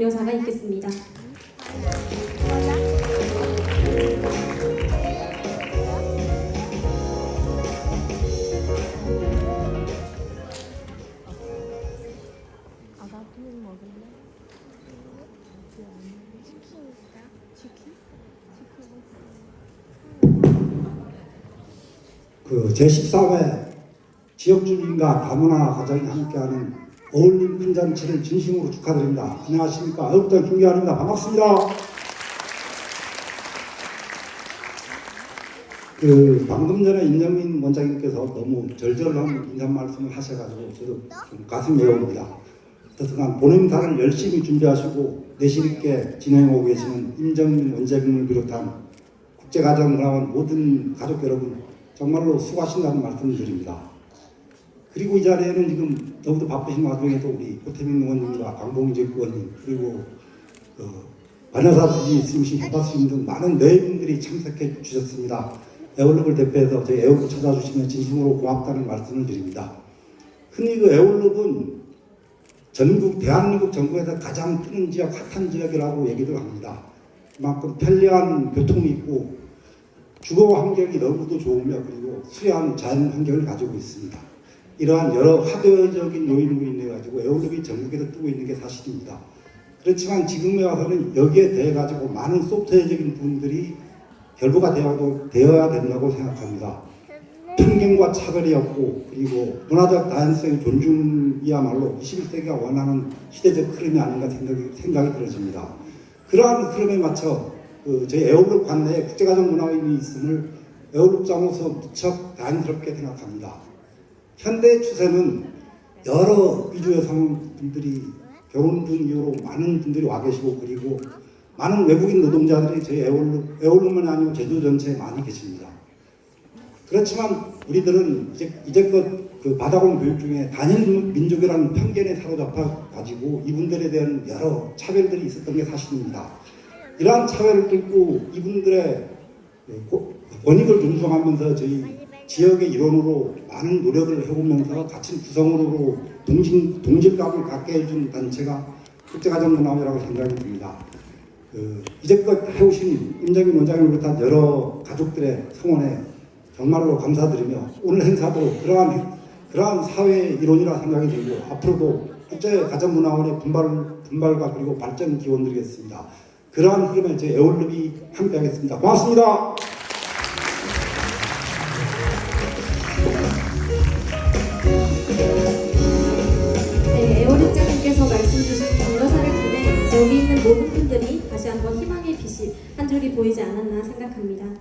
여사가 있겠습니다. 그 제14회 지역주민과 다문화 가정이 함께하는 어울림 큰 잔치를 진심으로 축하드립니다. 안녕하십니까. 어읍동 김기환입니다. 반갑습니다. 그 방금 전에 임정민 원장님께서 너무 절절한 인사 말씀을 하셔가지고 저도 좀 가슴이 메웁니다. 어쨌든 본인사를 열심히 준비하시고 내실 있게 진행하고 계시는 임정민 원장님을 비롯한 국제가정문화원 모든 가족 여러분 정말로 수고하신다는 말씀을 드립니다. 그리고 이 자리에는 지금 너무도 바쁘신 와중에도 우리 고태민 의원님과 강봉재 의원님 그리고 그 반여사 주지 있으신 교사님 등 많은 내분들이 참석해 주셨습니다. 에올롭을 대표해서 저희 에올롭 찾아주시면 진심으로 고맙다는 말씀을 드립니다. 흔히 그 에올롭은 전국 대한민국 전국에서 가장 뜨는 지역 핫한 지역이라고 얘기를 합니다. 그만큼 편리한 교통이 있고 주거 환경이 너무도 좋으며 그리고 수려한 자연 환경을 가지고 있습니다. 이러한 여러 화려적인 요인으로 인해 가지고 에어로빅이 전국에서 뜨고 있는 게 사실입니다. 그렇지만 지금에 와서는 여기에 대해 가지고 많은 소프트웨어적인 부분들이 결부가 되어도 되어야 된다고 생각합니다. 편견과 차별이 없고 그리고 문화적 다양성의 존중이야말로 21세기가 원하는 시대적 흐름이 아닌가 생각이, 생각이 들어집니다. 그러한 흐름에 맞춰 그 저희 에어블 관내에 국제가정 문화원이 있음을 에어블 장으로서 무척 다행스럽게 생각합니다. 현대 추세는 여러 이주 여성분들이 결혼 등 이유로 많은 분들이 와 계시고 그리고 많은 외국인 노동자들이 저희 에어블, 에어블만이 아니고 제주 전체에 많이 계십니다. 그렇지만 우리들은 이제 이제껏 그 받아온 교육 중에 단일 민족이라는 편견에 사로잡혀 가지고 이분들에 대한 여러 차별들이 있었던 게 사실입니다. 이러한 차별을 뚫고 이분들의 고- 권익을 존중하면서 저희 지역의 일원으로 많은 노력을 해보면서 같은 구성으로 동질, 동질감을 갖게 해준 단체가 국제가정 문화원이라고 생각이 듭니다. 그 이제껏 해오신 임정인 원장을 비롯한 여러 가족들의 성원에 정말로 감사드리며 오늘 행사도 그러한 그러한 사회의 일원이라 생각이 들고 앞으로도 국제 가정문화원의 분발 분발과 그리고 발전 기원 드리겠습니다. 그러한 흐름에 제 에올룹이 함께하겠습니다. 고맙습니다. 여기 있는 모든 분들이 다시 한번 희망의 빛이 한 줄기 보이지 않았나 생각합니다.